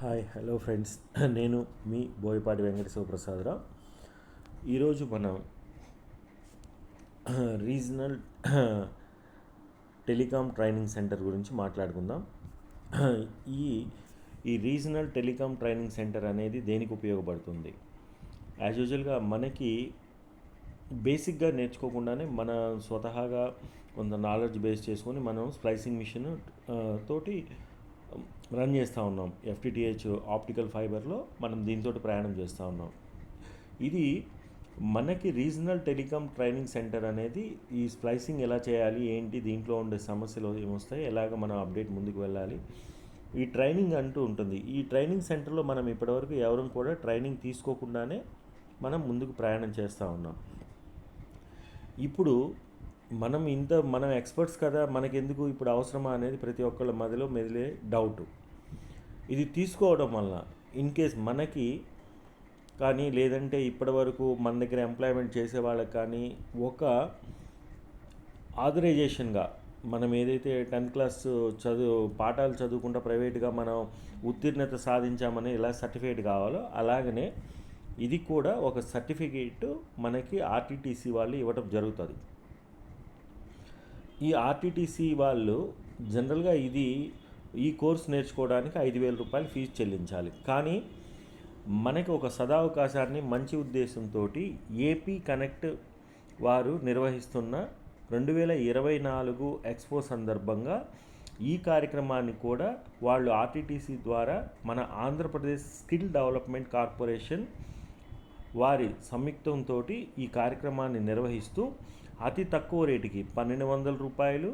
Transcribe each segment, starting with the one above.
Hi hello friends. నేను మీ బోయపాటి వెంకటేశ్వర ప్రసాదరావు ఈరోజు మనం రీజనల్ టెలికాం ట్రైనింగ్ సెంటర్ గురించి మాట్లాడుకుందాం. ఈ ఈ రీజనల్ టెలికాం ట్రైనింగ్ సెంటర్ అనేది దేనికి ఉపయోగపడుతుంది? యాజ్ యూజువల్గా మనకి బేసిక్గా నేర్చుకోకుండానే మన స్వతహాగా కొంత నాలెడ్జ్ బేస్ చేసుకొని మనం స్ప్లైసింగ్ మిషన్ తోటి రన్ చేస్తూ ఉన్నాం. ఎఫ్టిటిహెచ్ ఆప్టికల్ ఫైబర్లో మనం దీంతో ప్రయాణం చేస్తూ ఉన్నాం. ఇది మనకి రీజనల్ టెలికామ్ ట్రైనింగ్ సెంటర్ అనేది ఈ స్ప్లైసింగ్ ఎలా చేయాలి ఏంటి దీంట్లో ఉండే సమస్యలు ఏమొస్తాయి ఎలాగ మనం అప్డేట్ ముందుకు వెళ్ళాలి ఈ ట్రైనింగ్ అంటూ ఉంటుంది. ఈ ట్రైనింగ్ సెంటర్లో మనం ఇప్పటివరకు ఎవరు కూడా ట్రైనింగ్ తీసుకోకుండానే మనం ముందుకు ప్రయాణం చేస్తూ ఉన్నాం. ఇప్పుడు మనం ఇంత మనం ఎక్స్పర్ట్స్ కదా మనకెందుకు ఇప్పుడు అవసరమా అనేది ప్రతి ఒక్కళ్ళ మదిలో మెదిలే డౌట్. ఇది తీసుకోవడం వల్ల ఇన్ కేస్ మనకి కానీ లేదంటే ఇప్పటి వరకు మన దగ్గర ఎంప్లాయ్మెంట్ చేసే వాళ్ళకి కానీ ఒక ఆథరైజేషన్గా మనం ఏదైతే టెన్త్ క్లాస్ చదువు పాఠాలు చదువుకుంటా ప్రైవేట్గా మనం ఉత్తీర్ణత సాధించామని ఎలా సర్టిఫికేట్ కావాలో అలాగనే ఇది కూడా ఒక సర్టిఫికేట్ మనకి ఆర్టీటీసీ వాళ్ళు ఇవ్వడం జరుగుతుంది. ఈ ఆర్టీటీసీ వాళ్ళు జనరల్గా ఇది ఈ కోర్స్ నేర్చుకోవడానికి ఐదు వేల రూపాయలు ఫీజు చెల్లించాలి. కానీ మనకి ఒక సదావకాశాన్ని మంచి ఉద్దేశంతో ఏపీ కనెక్ట్ వారు నిర్వహిస్తున్న రెండు వేల ఇరవై నాలుగు ఎక్స్పో సందర్భంగా ఈ కార్యక్రమాన్ని కూడా వాళ్ళు ఆర్టీటీసీ ద్వారా మన ఆంధ్రప్రదేశ్ స్కిల్ డెవలప్మెంట్ కార్పొరేషన్ వారి సంయుక్తంతో ఈ కార్యక్రమాన్ని నిర్వహిస్తూ అతి తక్కువ రేటుకి పన్నెండు వందల రూపాయలు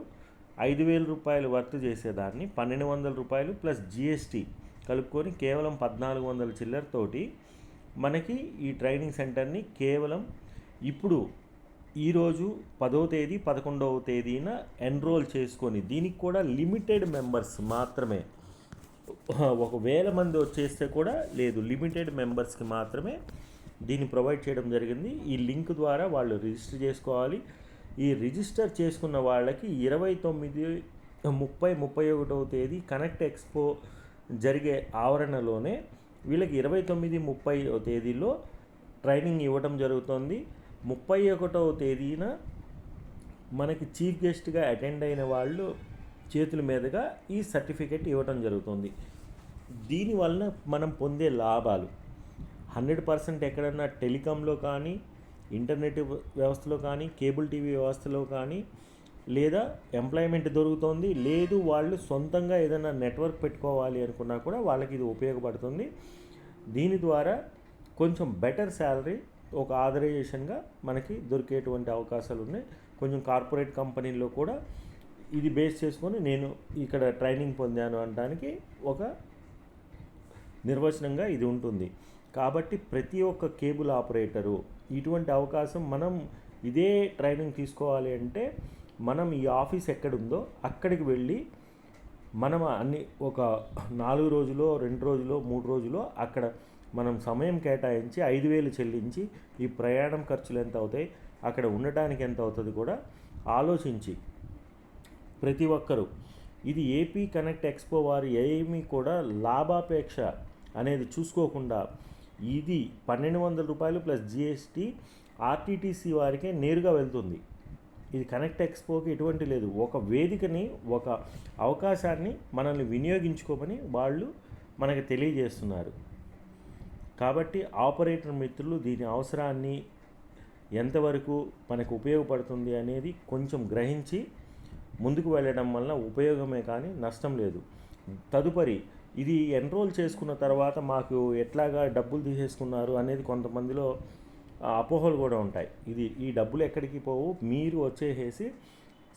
ఐదు వేల రూపాయలు వర్త్ చేసేదాన్ని పన్నెండు వందల రూపాయలు ప్లస్ జిఎస్టీ కలుపుకొని కేవలం పద్నాలుగు వందల చిల్లరతోటి మనకి ఈ ట్రైనింగ్ సెంటర్ని కేవలం ఇప్పుడు ఈరోజు పదో తేదీ పదకొండవ తేదీన ఎన్రోల్ చేసుకొని దీనికి కూడా లిమిటెడ్ మెంబర్స్ మాత్రమే. ఒక వేల మంది వచ్చేస్తే కూడా లేదు లిమిటెడ్ మెంబర్స్కి మాత్రమే దీన్ని ప్రొవైడ్ చేయడం జరిగింది. ఈ లింక్ ద్వారా వాళ్ళు రిజిస్టర్ చేసుకోవాలి. ఈ రిజిస్టర్ చేసుకున్న వాళ్ళకి ఇరవై తొమ్మిది ముప్పై ముప్పై ఒకటవ తేదీ కనెక్ట్ ఎక్స్పో జరిగే ఆవరణలోనే వీళ్ళకి ఇరవై తొమ్మిది ముప్పై తేదీలో ట్రైనింగ్ ఇవ్వడం జరుగుతుంది. ముప్పై ఒకటవ తేదీన మనకి చీఫ్ గెస్ట్గా అటెండ్ అయిన వాళ్ళు చేతుల మీదుగా ఈ సర్టిఫికెట్ ఇవ్వడం జరుగుతుంది. దీనివలన మనం పొందే లాభాలు హండ్రెడ్ పర్సెంట్ ఎక్కడన్నా టెలికాంలో కానీ ఇంటర్నెట్ వ్యవస్థలో కానీ కేబుల్ టీవీ వ్యవస్థలో కానీ లేదా ఎంప్లాయ్మెంట్ దొరుకుతుంది లేదు వాళ్ళు సొంతంగా ఏదైనా నెట్వర్క్ పెట్టుకోవాలి అనుకున్నా కూడా వాళ్ళకి ఇది ఉపయోగపడుతుంది. దీని ద్వారా కొంచెం బెటర్ శాలరీ ఒక ఆథరైజేషన్గా మనకి దొరికేటువంటి అవకాశాలు ఉన్నాయి. కొంచెం కార్పొరేట్ కంపెనీల్లో కూడా ఇది బేస్ చేసుకొని నేను ఇక్కడ ట్రైనింగ్ పొందాను అనడానికి ఒక నిర్వచనంగా ఇది ఉంటుంది. కాబట్టి ప్రతి ఒక్క కేబుల్ ఆపరేటరు ఇటువంటి అవకాశం మనం ఇదే ట్రైనింగ్ తీసుకోవాలి అంటే మనం ఈ ఆఫీస్ ఎక్కడుందో అక్కడికి వెళ్ళి మనం అన్ని ఒక నాలుగు రోజులో రెండు రోజులో మూడు రోజులో అక్కడ మనం సమయం కేటాయించి ఐదు వేలు చెల్లించి ఈ ప్రయాణం ఖర్చులు ఎంత అవుతాయి అక్కడ ఉండటానికి ఎంత అవుతుంది కూడా ఆలోచించి ప్రతి ఒక్కరూ. ఇది ఏపీ కనెక్ట్ ఎక్స్పో వారు ఏమీ కూడా లాభాపేక్ష అనేది చూసుకోకుండా ఇది పన్నెండు వందల రూపాయలు ప్లస్ జిఎస్టీ ఆర్టీటీసీ వారికే నేరుగా వెళ్తుంది. ఇది కనెక్ట్ ఎక్స్పోకి ఎటువంటి లేదు. ఒక వేదికని ఒక అవకాశాన్ని మనల్ని వినియోగించుకోమని వాళ్ళు మనకి తెలియజేస్తున్నారు. కాబట్టి ఆపరేటర్ మిత్రులు దీని అవసరాన్ని ఎంతవరకు మనకు ఉపయోగపడుతుంది అనేది కొంచెం గ్రహించి ముందుకు వెళ్ళడం వలన ఉపయోగమే కానీ నష్టం లేదు. తదుపరి ఇది ఎన్రోల్ చేసుకున్న తర్వాత మాకు ఎట్లాగా డబ్బులు తీసేసుకున్నారు అనేది కొంతమందిలో అపోహలు కూడా ఉంటాయి. ఇది ఈ డబ్బులు ఎక్కడికి పోవు మీరు వచ్చేసేసి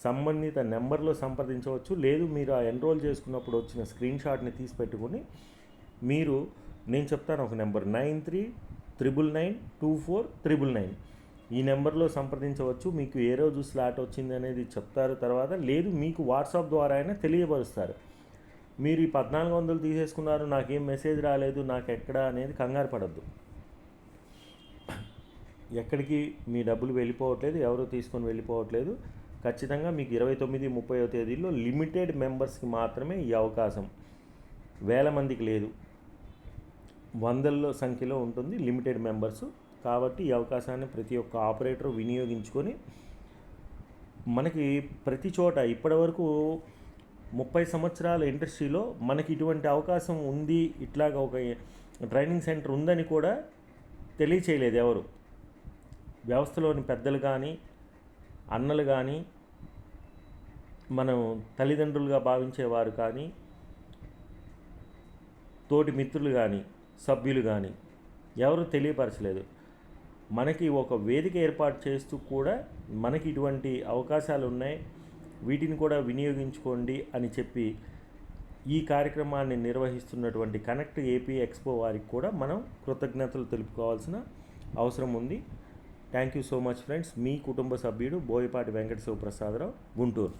సంబంధిత నెంబర్లో సంప్రదించవచ్చు. లేదు మీరు ఆ ఎన్రోల్ చేసుకున్నప్పుడు వచ్చిన స్క్రీన్ షాట్ని తీసి పెట్టుకుని మీరు నేను చెప్తాను ఒక number nine three triple nine two four triple nine. ఈ నెంబర్లో సంప్రదించవచ్చు. మీకు ఏ రోజు స్లాట్ వచ్చింది అనేది చెప్తారు తర్వాత లేదు మీకు వాట్సాప్ ద్వారా అయినా తెలియపరుస్తారు. మీరు ఈ పద్నాలుగు వందలు తీసేసుకున్నారు నాకేం మెసేజ్ రాలేదు నాకు ఎక్కడ అనేది కంగారు పడద్దు. ఎక్కడికి మీ డబ్బులు వెళ్ళిపోవట్లేదు ఎవరు తీసుకొని వెళ్ళిపోవట్లేదు. ఖచ్చితంగా మీకు ఇరవై తొమ్మిది ముప్పైవ తేదీలో లిమిటెడ్ మెంబర్స్కి మాత్రమే ఈ అవకాశం. వేల మందికి లేదు. వందల్లో సంఖ్యలో ఉంటుంది లిమిటెడ్ మెంబర్స్ కాబట్టి ఈ అవకాశాన్ని ప్రతి ఒక్క ఆపరేటర్ వినియోగించుకొని మనకి ప్రతి చోట ఇప్పటివరకు ముప్పై సంవత్సరాల ఇండస్ట్రీలో మనకి ఇటువంటి అవకాశం ఉంది ఇట్లాగా ఒక ట్రైనింగ్ సెంటర్ ఉందని కూడా తెలియచేయలేదు ఎవరు. వ్యవస్థలోని పెద్దలు కానీ అన్నలు కానీ మనం తల్లిదండ్రులుగా భావించేవారు కానీ తోటి మిత్రులు కానీ సభ్యులు కానీ ఎవరు తెలియపరచలేదు. మనకి ఒక వేదిక ఏర్పాటు చేస్తూ కూడా మనకి ఇటువంటి అవకాశాలు ఉన్నాయి వీటిని కూడా వినియోగించుకోండి అని చెప్పి ఈ కార్యక్రమాన్ని నిర్వహిస్తున్నటువంటి కనెక్ట్ ఏపీ ఎక్స్పో వారికి కూడా మనం కృతజ్ఞతలు తెలుపుకోవాల్సిన అవసరం ఉంది. Thank you so much friends మీ కుటుంబ సభ్యుడు బోయపాటి వెంకట శివప్రసాదరావు గుంటూరు.